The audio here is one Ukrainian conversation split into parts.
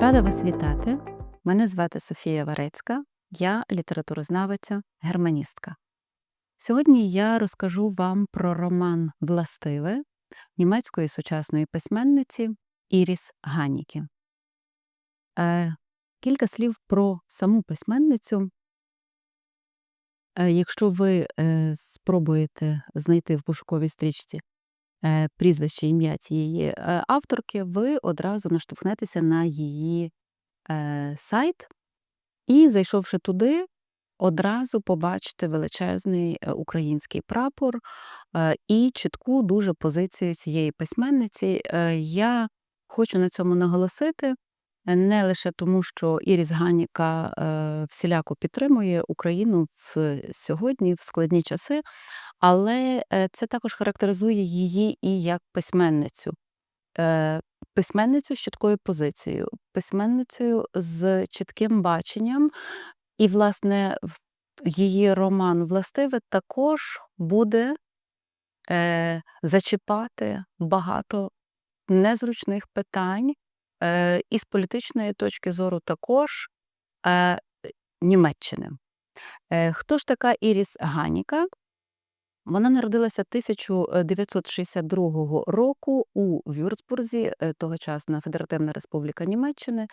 Рада вас вітати. Мене звати Софія Варецька, я літературознавиця, германістка. Сьогодні я розкажу вам про роман Властиве німецької сучасної письменниці Іріс Ганікі. Е, кілька слів про саму письменницю. Е, якщо ви е, спробуєте знайти в пошуковій стрічці прізвище ім'я цієї е, авторки, ви одразу наштовхнетеся на її е, сайт, і, зайшовши туди, одразу побачите величезний е, український прапор е, і чітку дуже позицію цієї письменниці. Е, я хочу на цьому наголосити. Е, Не лише тому, що Іріс Ганіка е, всіляко підтримує Україну в сьогодні, в складні часи, але е, це також характеризує її і як письменницю. Е, Письменницю з чіткою позицією, письменницею з чітким баченням, і, власне, її роман Властиве також буде е, зачіпати багато незручних питань, е, і з політичної точки зору також е, Німеччини. Е, хто ж така Іріс Ганіка? Вона народилася 1962 року у Вюрцбурзі, е, тогочасна Федеративна Республіка Німеччини.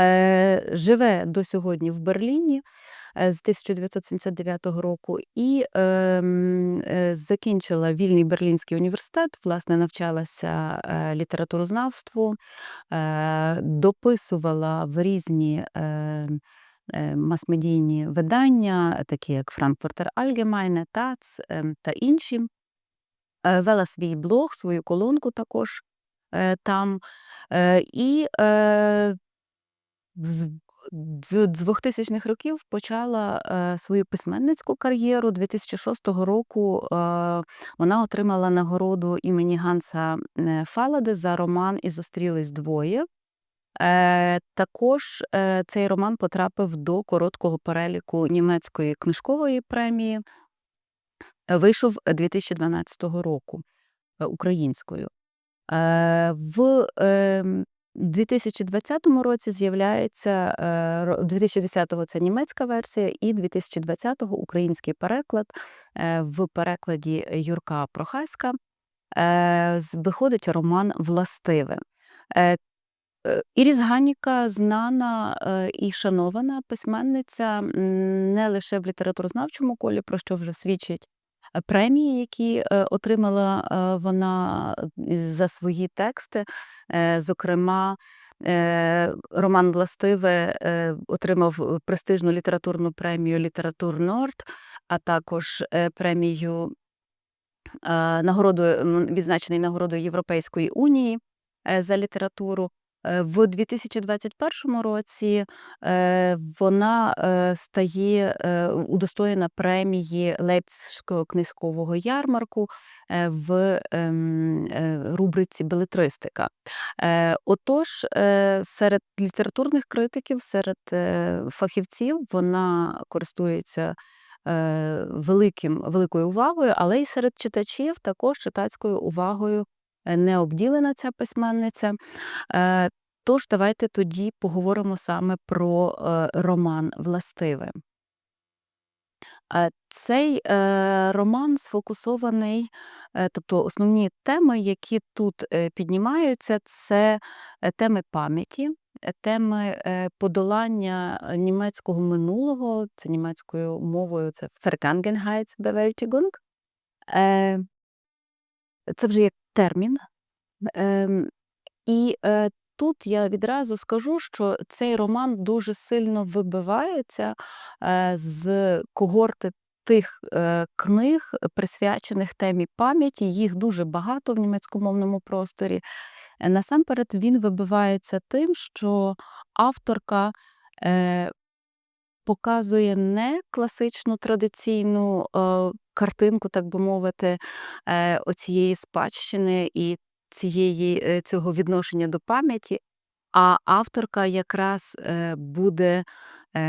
Е, живе до сьогодні в Берліні е, з 1979 року і ем, е, закінчила вільний Берлінський університет, власне, навчалася літературознавству, дописувала в різні е, е, мас-медійні видання, такі як Frankfurter Allgemeine, ТАЦ ем, та інші. Вела свій блог, свою колонку також там. І з 2000-х років почала е, свою письменницьку кар'єру. 2006 року е, вона отримала нагороду імені Ганса е, Фаладе за роман І зустрілись двоє. Також цей роман потрапив до короткого переліку німецької книжкової премії. Вийшов 2012 року українською. В ем, 2020 році з'являється е, 2010-го це німецька версія, і 2020-го український переклад е, в перекладі Юрка Прохаська. Е, Виходить роман Властиве. Е, Е, Іріс Ганіка знана е, і шанована письменниця не лише в літературознавчому колі, про що вже свідчать е, премії, які е, отримала е, вона е, за свої тексти. Зокрема, роман Властиве отримав престижну літературну премію Літератур Норд, а також премію нагородою, м, відзначений нагородою Європейської унії за літературу. Е, В 2021 році е, вона е, стає удостоєна премії Лейпцизького книжкового ярмарку в ем, рубриці Белетристика. Отож, серед літературних критиків, серед фахівців вона користується великим, великою увагою, але й серед читачів також читацькою увагою не обділена ця письменниця. Е, Тож давайте тоді поговоримо саме про е, роман Властиве. Е, Цей е, роман сфокусований, е, тобто основні теми, які тут е, піднімаються, це е, теми пам'яті, е, теми е, подолання е, німецького минулого, це німецькою мовою, це Vergangenheitsbewältigung. Е, Це вже як термін. Ем, І е, тут я відразу скажу, що цей роман дуже сильно вибивається е, з когорти тих е, книг, присвячених темі пам'яті. Їх дуже багато в німецькомовному просторі. Е, Насамперед він вибивається тим, що авторка е, показує не класичну традиційну е, картинку, так би мовити, е, оцієї спадщини і цієї, е, цього відношення до пам'яті, а авторка якраз е, буде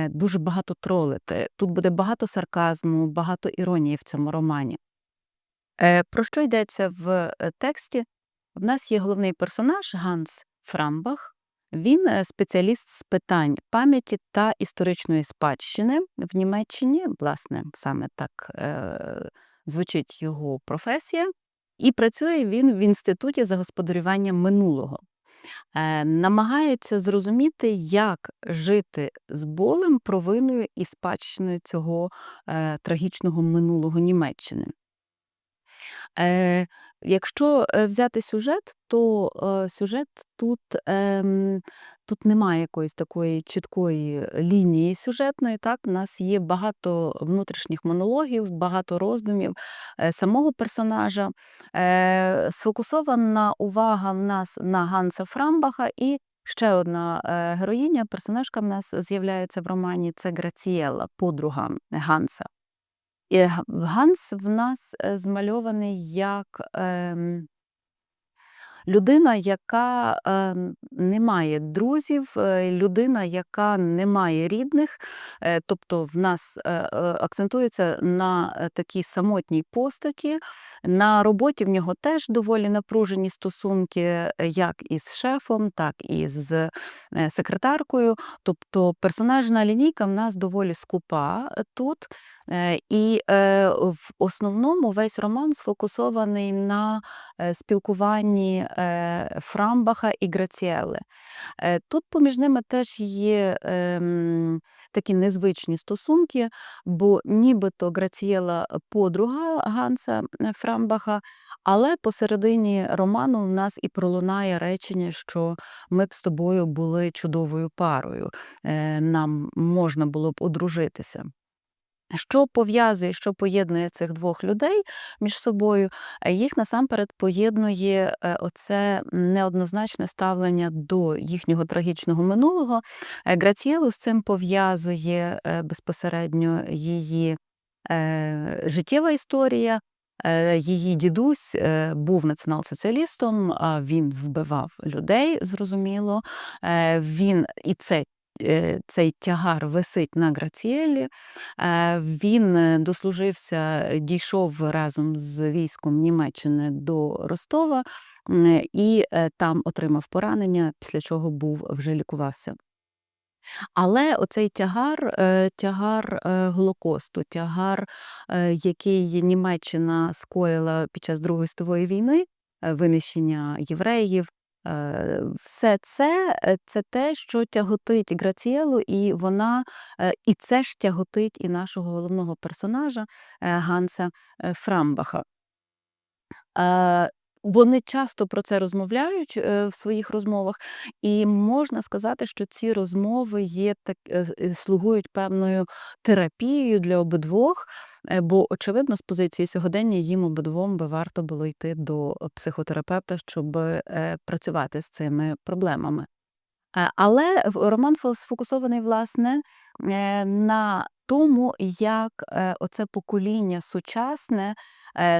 дуже багато тролити. Тут буде багато сарказму, багато іронії в цьому романі. Про що йдеться в тексті? В нас є головний персонаж Ганс Фрамбах, Він е, спеціаліст з питань пам'яті та історичної спадщини в Німеччині. Власне, саме так е, звучить його професія, і працює він в інституті загосподарювання минулого. Е, намагається зрозуміти, як жити з болем, провиною і спадщиною цього е, трагічного минулого Німеччини. Е, Якщо е, взяти сюжет, то е, сюжет тут, ем, тут немає якоїсь такої чіткої лінії сюжетної. Так, у нас є багато внутрішніх монологів, багато роздумів е, самого персонажа. Сфокусована увага в нас на Ганса Фрамбаха і ще одна героїня, персонажка в нас з'являється в романі це Грацієла, подруга Ганса. Ганс в нас е, змальований як ем, людина, яка ем, не має друзів, е, людина, яка не має рідних, е, тобто в нас акцентується на такій самотній постаті. На роботі в нього теж доволі напружені стосунки, як із шефом, так і з секретаркою. Тобто персонажна лінійка в нас доволі скупа тут. Е, І е, в основному весь роман сфокусований на е, спілкуванні Фрамбаха і Граціели. Е, Тут поміж ними теж є ем, такі незвичні стосунки, бо нібито Грацієла подруга Ганса Фрамбаха, але посередині роману в нас і пролунає речення, що ми б з тобою були чудовою парою, нам можна було б одружитися. Що пов'язує, що поєднує цих двох людей між собою? Е, Їх насамперед поєднує е, оце неоднозначне ставлення до їхнього трагічного минулого. Е, Грацієлу з цим пов'язує безпосередньо її життєва історія. Її дідусь був націонал-соціалістом, він вбивав людей, зрозуміло. Він і це цей тягар висить на Граціелі. Е, Він е, дослужився, дійшов разом з військом Німеччини до Ростова і е, там отримав поранення, після чого був вже лікувався. Але оцей тягар, е, тягар е, Голокосту, тягар, е, який Німеччина скоїла під час Другої світової війни, е, винищення євреїв, е, все це е, це те, що тяготить Грацієлу, і вона е, і це ж тяготить і нашого головного персонажа е, Ганса е, Фрамбаха. Вони часто про це розмовляють е, в своїх розмовах, і можна сказати, що ці розмови є так, е, е, слугують певною терапією для обидвох, бо, очевидно, з позиції сьогодення їм обидвом би варто було йти до психотерапевта, щоб працювати з цими проблемами. Але роман сфокусований, власне, на тому, як оце покоління сучасне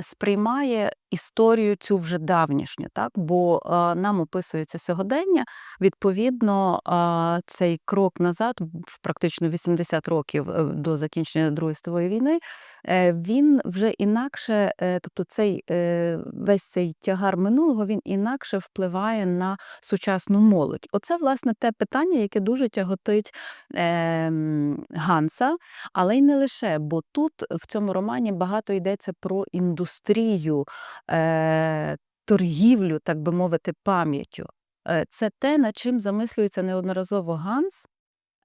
сприймає історію цю вже давнішню, так? бо е, нам описується сьогодення. Відповідно, е, цей крок назад, в практично 80 років е, до закінчення Другої світової війни, е, він вже інакше, е, тобто цей е, весь цей тягар минулого він інакше впливає на сучасну молодь. Оце, власне, те питання, яке дуже тяготить ем, Ганса, але й не лише, бо тут в цьому романі багато йдеться про індустрію, е, торгівлю, так би мовити, пам'яттю. Е, Це те, над чим замислюється неодноразово Ганс.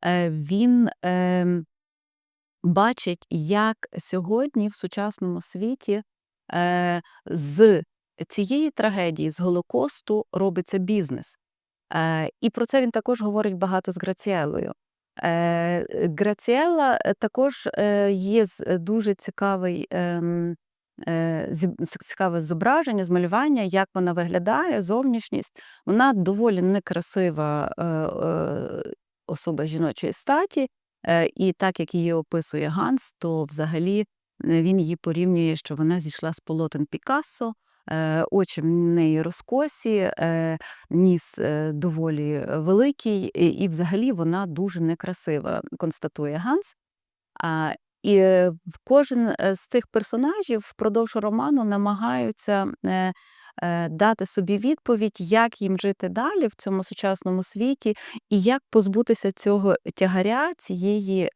Е, Він ем, бачить, як сьогодні в сучасному світі е, з цієї трагедії, з Голокосту, робиться бізнес. Е, І про це він також говорить багато з Граціелою. Е, Граціела е, також е, є е, дуже цікавий. е, Цікаве зображення, змалювання, як вона виглядає, зовнішність. Вона доволі некрасива е, е, особа жіночої статі, е, і так як її описує Ганс, то взагалі е, він її порівнює, що вона зійшла з полотен Пікассо, е, очі в неї розкосі, е, ніс е, доволі великий, і, взагалі вона дуже некрасива, констатує Ганс. І е, кожен е, з цих персонажів впродовж роману намагаються е, дати собі відповідь, як їм жити далі в цьому сучасному світі, і як позбутися цього тягаря, цієї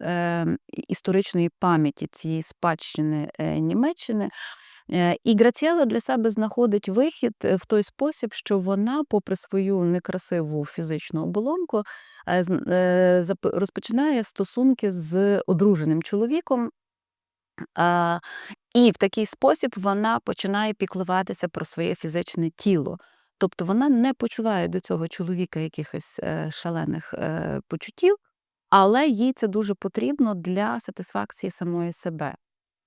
історичної пам'яті, цієї спадщини Німеччини. Е, І Граціела для себе знаходить вихід е, в той спосіб, що вона, попри свою некрасиву фізичну оболонку, е, розпочинає стосунки з одруженим чоловіком. І в такий спосіб вона починає піклуватися про своє фізичне тіло. Тобто вона не почуває до цього чоловіка якихось шалених почуттів, але їй це дуже потрібно для сатисфакції самої себе.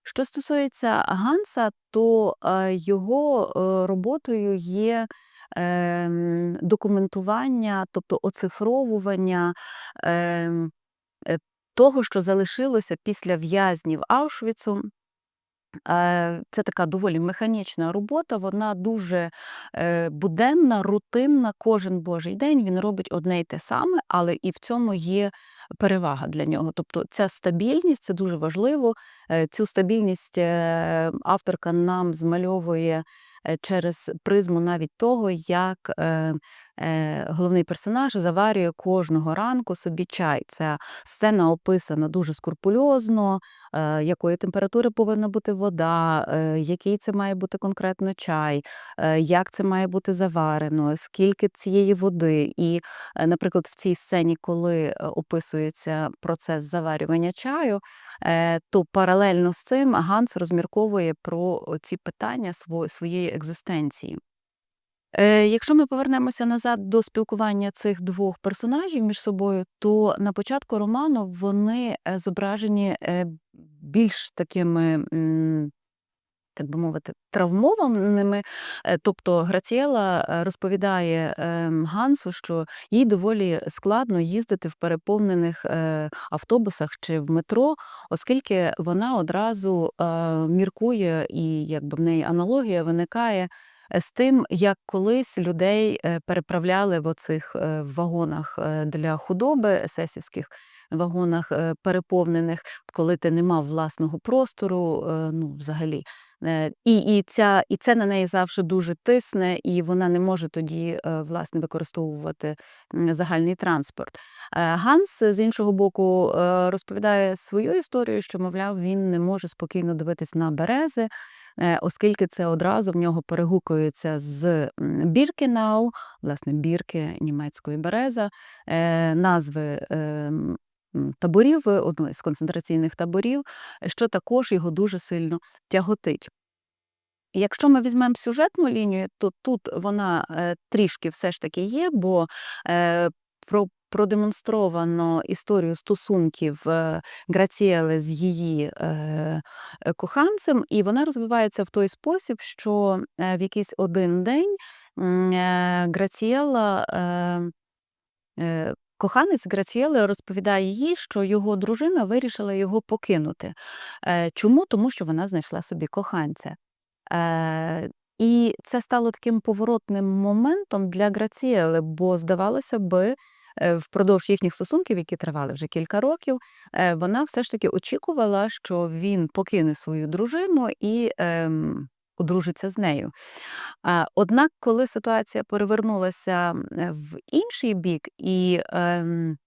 Що стосується Ганса, то його е, роботою є ем, документування, тобто оцифровування ем, е, того, що залишилося після в'язнів Аушвіцу. Е, Це така доволі механічна робота, вона дуже буденна, рутинна. Кожен божий день він робить одне й те саме, але і в цьому є перевага для нього. Тобто ця стабільність це дуже важливо. Е, Цю стабільність е, авторка нам змальовує е, через призму навіть того, як головний персонаж заварює кожного ранку собі чай. Ця сцена описана дуже скрупульозно, е, якої температури повинна бути вода, е, який це має бути конкретно чай, е, як це має бути заварено, скільки цієї води. І, е, наприклад, в цій сцені, коли е, описується процес заварювання чаю, е, то паралельно з цим Ганс розмірковує про ці питання своєї екзистенції. Е, Якщо ми повернемося назад до спілкування цих двох персонажів між собою, то на початку роману вони е, зображені е, більш такими, так би мовити, травмованими. Тобто Граціела розповідає ем, Гансу, що їй доволі складно їздити в переповнених автобусах чи в метро, оскільки вона одразу міркує, і якби в неї аналогія виникає з тим, як колись людей е, переправляли в оцих е, вагонах е, для худоби, есесівських вагонах переповнених, коли ти не мав власного простору, ну взагалі. І, і, ця, і це на неї завжди дуже тисне, і вона не може тоді власне використовувати загальний транспорт. Ганс, з іншого боку, розповідає свою історію, що, мовляв, він не може спокійно дивитись на берези, оскільки це одразу в нього перегукується з Біркенау, власне, бірки німецької береза, е, назви. ем, Таборів, е, одної з концентраційних таборів, що також його дуже сильно тяготить. Якщо ми візьмемо сюжетну лінію, то тут вона е, трішки все ж таки є, бо е, продемонстровано історію стосунків е, Граціели з її е, е, коханцем, і вона розвивається в той спосіб, що в якийсь один день Граціела. Коханець Граціели розповідає їй, що його дружина вирішила його покинути. Чому? Тому що вона знайшла собі коханця. І це стало таким поворотним моментом для Граціели, бо, здавалося би, впродовж їхніх стосунків, які тривали вже кілька років, е, вона все ж таки очікувала, що він покине свою дружину і ем, одружиться з нею. Однак, коли ситуація перевернулася е, в інший бік, і ем,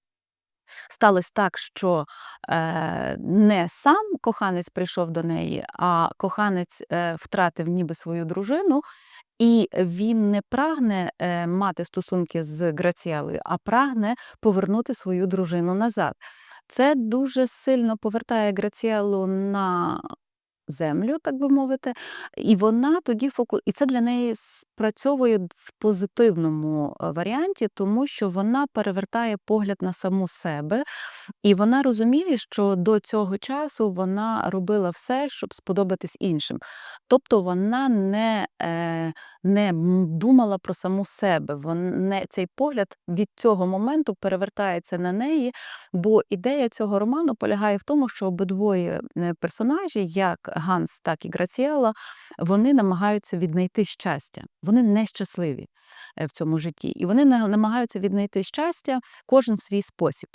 сталося так, що е, не сам коханець прийшов до неї, а коханець е, втратив ніби свою дружину, і він не прагне е, мати стосунки з Граціалою, а прагне повернути свою дружину назад. Це дуже сильно повертає Граціалу на землю, так би мовити, і вона тоді фоку... і це для неї спрацьовує в позитивному е, варіанті, тому що вона перевертає погляд на саму себе, і вона розуміє, що до цього часу вона робила все, щоб сподобатись іншим. Тобто вона не, е, не думала про саму себе. Вон, не, цей погляд від цього моменту перевертається на неї, бо ідея цього роману полягає в тому, що обидвоє е, персонажі, як Ганс, так і Граціела, вони намагаються віднайти щастя. Вони нещасливі е, в цьому житті. І вони на- намагаються віднайти щастя кожен в свій спосіб.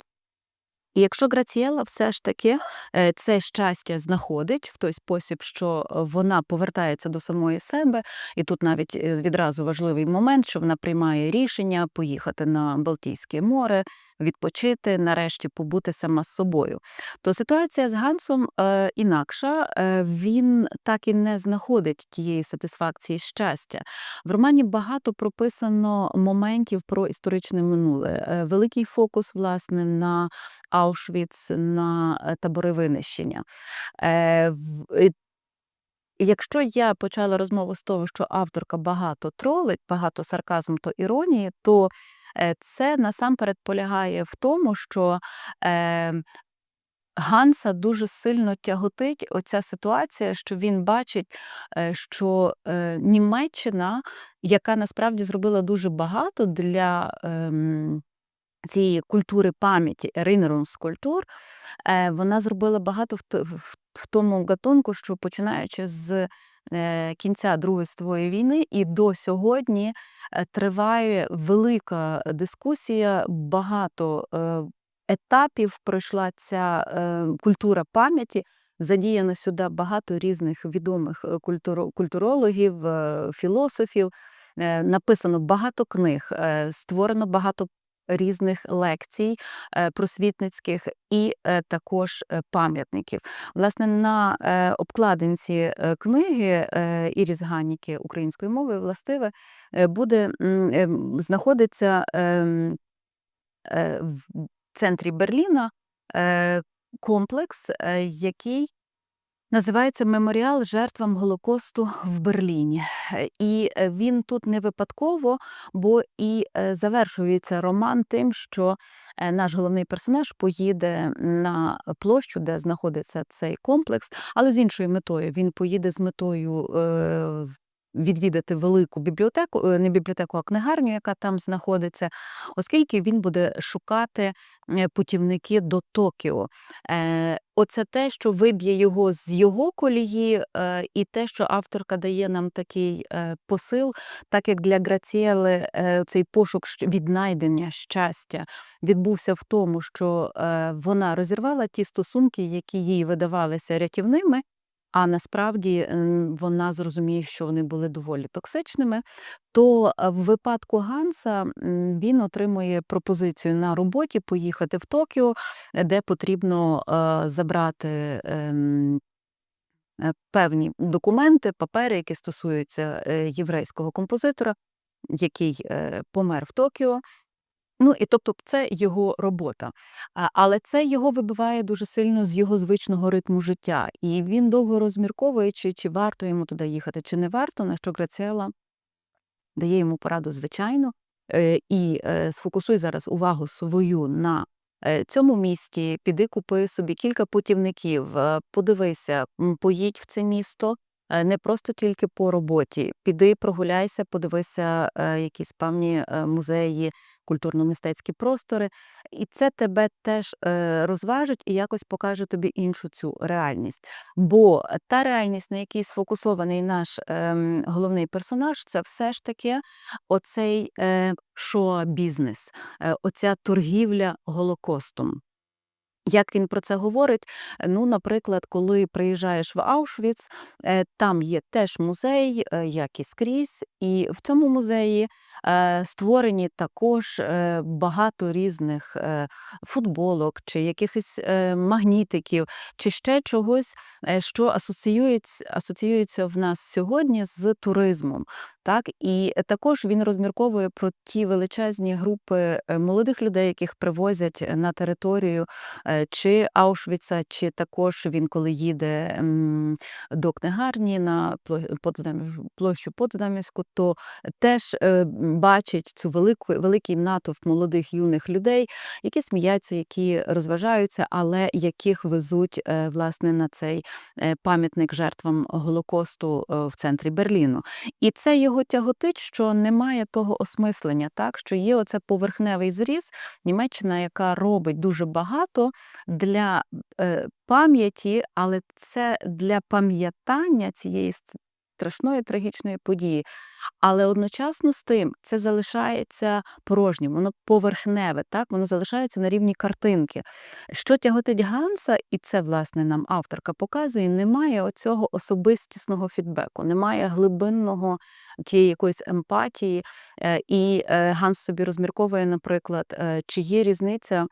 І якщо Грацієла все ж таки, е, це щастя знаходить в той спосіб, що, е, вона повертається до самої себе, і тут навіть, е, відразу важливий момент, що вона приймає рішення поїхати на Балтійське море, відпочити, нарешті побути сама з собою. То ситуація з Гансом, інакша, він так і не знаходить тієї сатисфакції щастя. В романі багато прописано моментів про історичне минуле. Великий фокус, власне, на Аушвіц, на, е, табори винищення. Е, Якщо я почала розмову з того, що авторка багато тролить, багато сарказму та іронії, то, е, це насамперед полягає в тому, що, Ганса дуже сильно тяготить оця ситуація, що він бачить, що, Німеччина, яка насправді зробила дуже багато для, ем, цієї культури пам'яті, Erinnerungskулtur, е, вона зробила багато в тому гатунку, що починаючи з, е, кінця Другої світової війни і до сьогодні, е, триває велика дискусія, багато, етапів пройшла ця, культура пам'яті. Задіяно сюди багато різних відомих, культурологів, філософів, написано багато книг, створено багато різних лекцій, е, просвітницьких і, е, також, е, пам'ятників. Власне, на, обкладинці, книги, Іріс Ганніки українською мовою властиве, буде, знаходиться, ем, в центрі Берліна, комплекс, який називається "Меморіал жертвам Голокосту в Берліні". Е, і, е, він тут не випадково, бо і, е, завершується роман тим, що, наш головний персонаж поїде на площу, де знаходиться цей комплекс, але з іншою метою. Він поїде з метою, відвідати велику бібліотеку, е, не бібліотеку, а книгарню, яка там знаходиться, оскільки він буде шукати, путівники до Токіо. Е, оце те, що виб'є його з його колії, е, і те, що авторка дає нам такий, посил, так як для Грацієли, е, цей пошук віднайдення щастя відбувся в тому, що, вона розірвала ті стосунки, які їй видавалися рятівними, а насправді, вона зрозуміє, що вони були доволі токсичними, то, е, в випадку Ганса, він отримує пропозицію на роботі поїхати в Токіо, е, де потрібно, е, забрати, ем, певні документи, папери, які стосуються, єврейського композитора, який, помер в Токіо. Ну і тобто це його робота. Але це його вибиває дуже сильно з його звичного ритму життя. І він довго розмірковує, чи, чи варто йому туди їхати, чи не варто, на що Граціела дає йому пораду, звичайно, е, і е, сфокусуй зараз увагу свою на е, цьому місті, піди купи собі кілька путівників, подивися, поїдь в це місто. Не просто тільки по роботі, піди прогуляйся, подивися якісь певні музеї, культурно-мистецькі простори, і це тебе теж е, розважить і якось покаже тобі іншу цю реальність. Бо та реальність, на якій сфокусований наш ем, головний персонаж, це все ж таки оцей е, шоа-бізнес, е, оця торгівля Голокостом. Як він про це говорить? Ну, наприклад, коли приїжджаєш в Аушвіц, там є теж музей, як і скрізь, і в цьому музеї створені також е, багато різних е, футболок, чи якихось е, магнітиків, чи ще чогось, е, що асоціюється, асоціюється в нас сьогодні з туризмом. Так, і також він розмірковує про ті величезні групи е, молодих людей, яких привозять на територію е, чи Аушвіца, чи також він, коли їде до книгарні на площу Потсдамівську, то теж е, бачить цю велику великий натовп молодих юних людей, які сміються, які розважаються, але яких везуть е, власне на цей е, пам'ятник жертвам Голокосту е, в центрі Берліну. І це його тяготить, що немає того осмислення, так що є оце поверхневий зріз, Німеччина, яка робить дуже багато для пам'яті, але це для пам'ятання цієї страшної трагічної події. Але одночасно з тим це залишається порожнім, воно поверхневе, так воно залишається на рівні картинки. Що тяготить Ганса, і це власне нам авторка показує, немає оцього особистісного фідбеку, немає глибинного тієї якоїсь емпатії. Е, І е, Ганс собі розмірковує, наприклад, е, чи є різниця,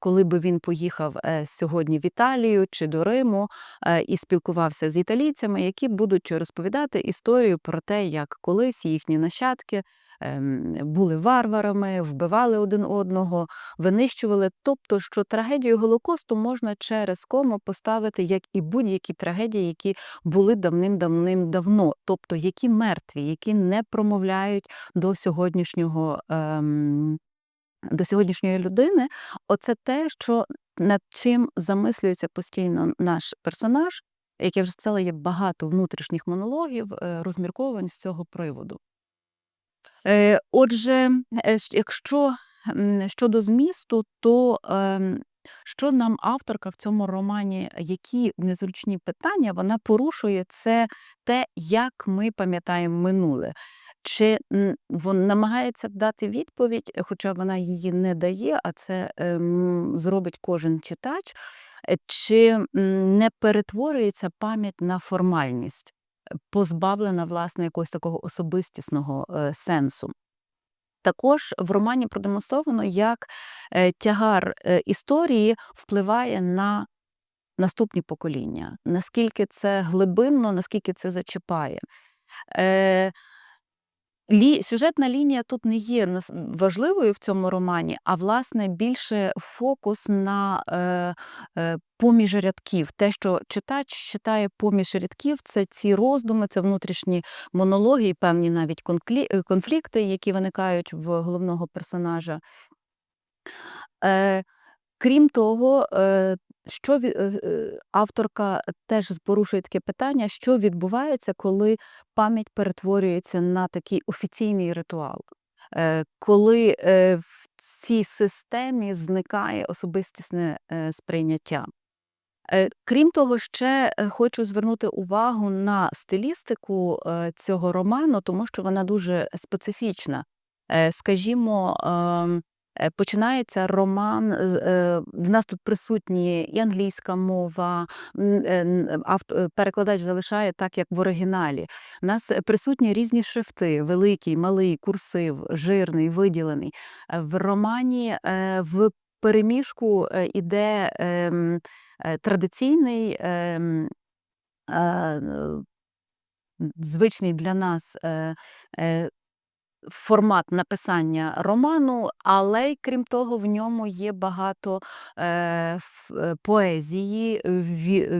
коли би він поїхав сьогодні в Італію чи до Риму і спілкувався з італійцями, які будуть розповідати історію про те, як колись їхні нащадки ем, були варварами, вбивали один одного, винищували. Тобто, що трагедію Голокосту можна через кому поставити, як і будь-які трагедії, які були давним-давним давно, тобто які мертві, які не промовляють до сьогоднішнього. Ем, до сьогоднішньої людини, оце те, що над чим замислюється постійно наш персонаж, як я вже сказала, є багато внутрішніх монологів, е, розмірковань з цього приводу. Е, Отже, е, якщо щодо змісту, то ем, що нам авторка в цьому романі, які незручні питання вона порушує, це те, як ми пам'ятаємо минуле. Чи м, вон намагається дати відповідь, хоча вона її не дає, а це ем, зробить кожен читач, чи не перетворюється пам'ять на формальність, е, позбавлена власне якогось такого особистісного е, сенсу. Також в романі продемонстровано, як е, тягар е, історії впливає на наступні покоління, наскільки це глибинно, наскільки це зачіпає. Лі, сюжетна лінія тут не є важливою в цьому романі, а власне більше фокус на е, е, поміж рядків. Те, що читач читає поміж рядків, це ці роздуми, це внутрішні монологи, і певні навіть е, конфлікти, які виникають в головного персонажа. Е, крім того, е, що е, е, авторка теж порушує таке питання, що відбувається, коли пам'ять перетворюється на такий офіційний ритуал, е, коли в цій системі зникає особистісне сприйняття. Крім того, ще хочу звернути увагу на стилістику цього роману, тому що вона дуже специфічна. Скажімо, ем, починається роман, е, в нас тут присутні і англійська мова, е, н- авт- е, перекладач залишає так, як в оригіналі. У нас е, присутні різні шрифти: великий, малий, курсив, жирний, виділений. Е, В романі е, в переміжку е, іде. ем, е, традиційний, ем, е, звичний для нас е, е, формат написання роману, але крім того, в ньому є багато е, е, поезії,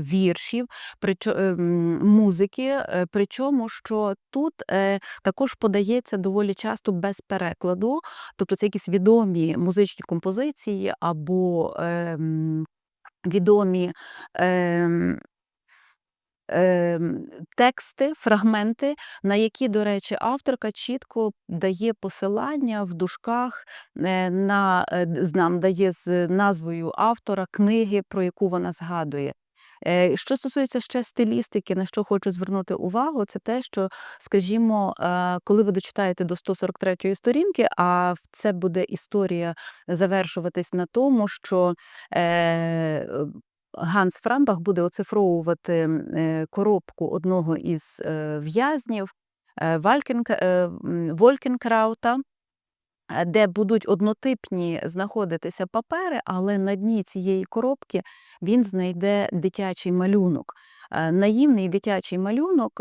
віршів, причо, е, музики. е, Причому, що тут е, також подається доволі часто без перекладу, тобто це якісь відомі музичні композиції або відомі ем, тексти, фрагменти, на які, до речі, авторка чітко дає посилання в дужках е, на е, нам дає з назвою автора книги, про яку вона згадує. Е, Що стосується ще стилістики, на що хочу звернути увагу, це те, що, скажімо, е, коли ви дочитаєте до 143 сторінки, а це буде історія завершуватись на тому, що Ганс Фрамбах буде оцифровувати е, коробку одного із е, в'язнів е, Волькенкраута, де будуть однотипні знаходитися папери, але на дні цієї коробки він знайде дитячий малюнок. Наївний дитячий малюнок.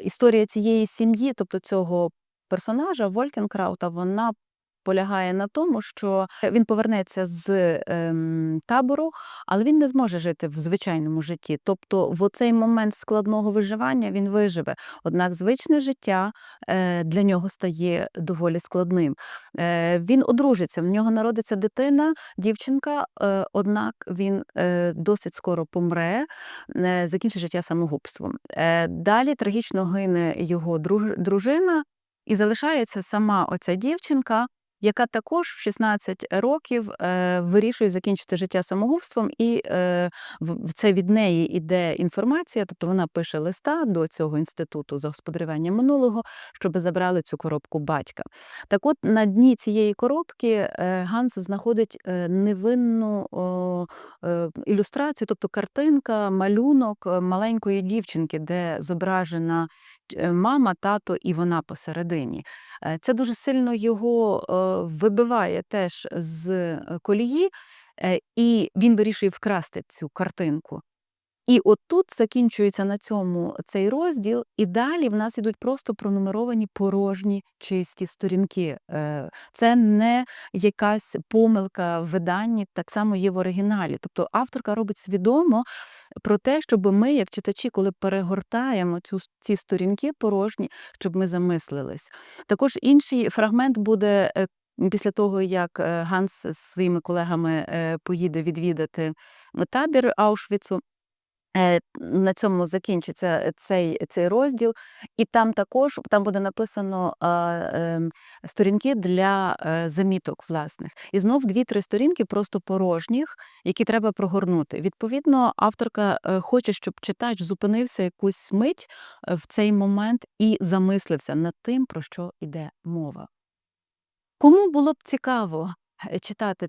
Історія цієї сім'ї, тобто цього персонажа Волькенкраута, вона полягає на тому, що він повернеться з ем, табору, але він не зможе жити в звичайному житті. Тобто, в оцей момент складного виживання він виживе. Однак звичне життя е, для нього стає доволі складним. Е, він одружиться, в нього народиться дитина, дівчинка, е, однак він е, досить скоро помре, е, закінчить життя самогубством. Е, далі трагічно гине його друж- дружина, і залишається сама оця дівчинка. Яка також в 16 років е, вирішує закінчити життя самогубством, і е, це від неї іде інформація, тобто вона пише листа до цього інституту за господарювання минулого, щоб забрали цю коробку батька. Так от на дні цієї коробки е, Ганс знаходить невинну ілюстрацію, тобто картинка, малюнок маленької дівчинки, де зображена мама, тато і вона посередині. Е, Це дуже сильно його е, вибиває теж з е, колії, е, і він вирішує вкрасти цю картинку. І отут закінчується на цьому цей розділ, і далі в нас ідуть просто пронумеровані порожні чисті сторінки. Е, Це не якась помилка в виданні, так само є в оригіналі. Тобто авторка робить свідомо про те, щоб ми, як читачі, коли перегортаємо цю, ці сторінки порожні, щоб ми замислились. Також інший фрагмент буде. е, Після того, як е, Ганс з своїми колегами поїде відвідати табір Аушвіцу, на цьому закінчиться цей, цей розділ, і там також там буде написано а, ем, сторінки для е, заміток власних. І знов дві-три сторінки просто порожніх, які треба прогорнути. Відповідно, авторка е, хоче, щоб читач зупинився якусь мить е, в цей момент і замислився над тим, про що йде мова. Кому було б цікаво е, читати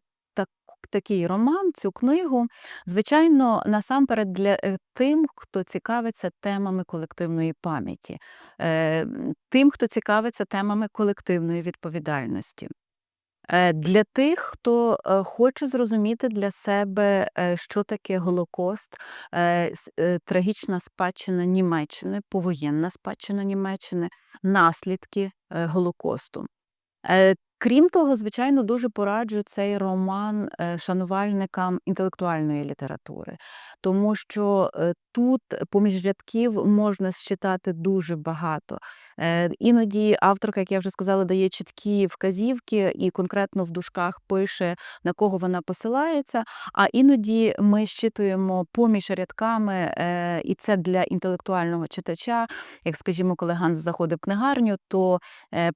такий роман, цю книгу, звичайно, насамперед для е, тим, хто цікавиться темами колективної пам'яті, е, тим, хто цікавиться темами колективної відповідальності. Е, Для тих, хто хоче зрозуміти для себе, що таке Голокост, трагічна спадщина Німеччини, повоєнна спадщина Німеччини, наслідки Голокосту. Крім того, звичайно, дуже пораджу цей роман е, шанувальникам інтелектуальної літератури, тому що е, тут поміж рядків можна считати дуже багато. Е, Іноді авторка, як я вже сказала, дає чіткі вказівки і конкретно в дужках пише, на кого вона посилається. А іноді ми щитуємо поміж рядками, і це для інтелектуального читача. Як скажімо, коли Ганс заходить в книгарню, то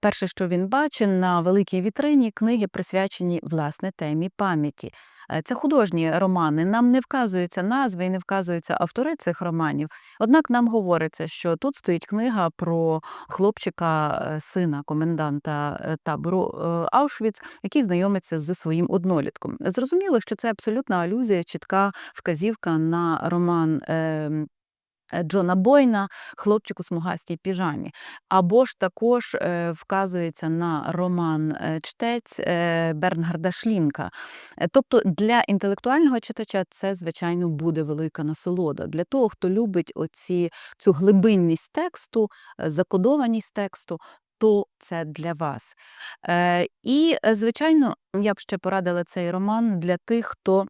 Перше, що він бачить на великій вітрині, книги присвячені власне темі пам'яті. Е, Це художні романи. Нам не вказуються назви і не вказуються автори цих романів. Однак нам говориться, що тут стоїть книга про хлопчика, е, сина коменданта е, табору Аушвіц, який знайомиться зі своїм однолітком. Зрозуміло, що це абсолютна алюзія, чітка вказівка на роман. Е, Джона Бойна хлопчик у смугастій піжамі. Або ж також е, вказується на роман е, чтець е, Бернгарда Шлінка. Тобто для інтелектуального читача це, звичайно, буде велика насолода. Для того, хто любить оці, цю глибинність тексту, закодованість тексту. То це для вас. І, звичайно, я б ще порадила цей роман для тих, хто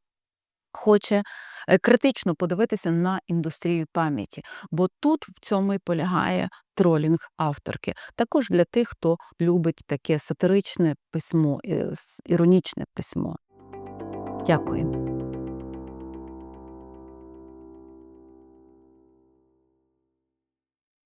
хоче е, критично подивитися на індустрію пам'яті, бо тут в цьому і полягає тролінг авторки. Також для тих, хто любить таке сатиричне письмо, е, іронічне письмо. Дякую.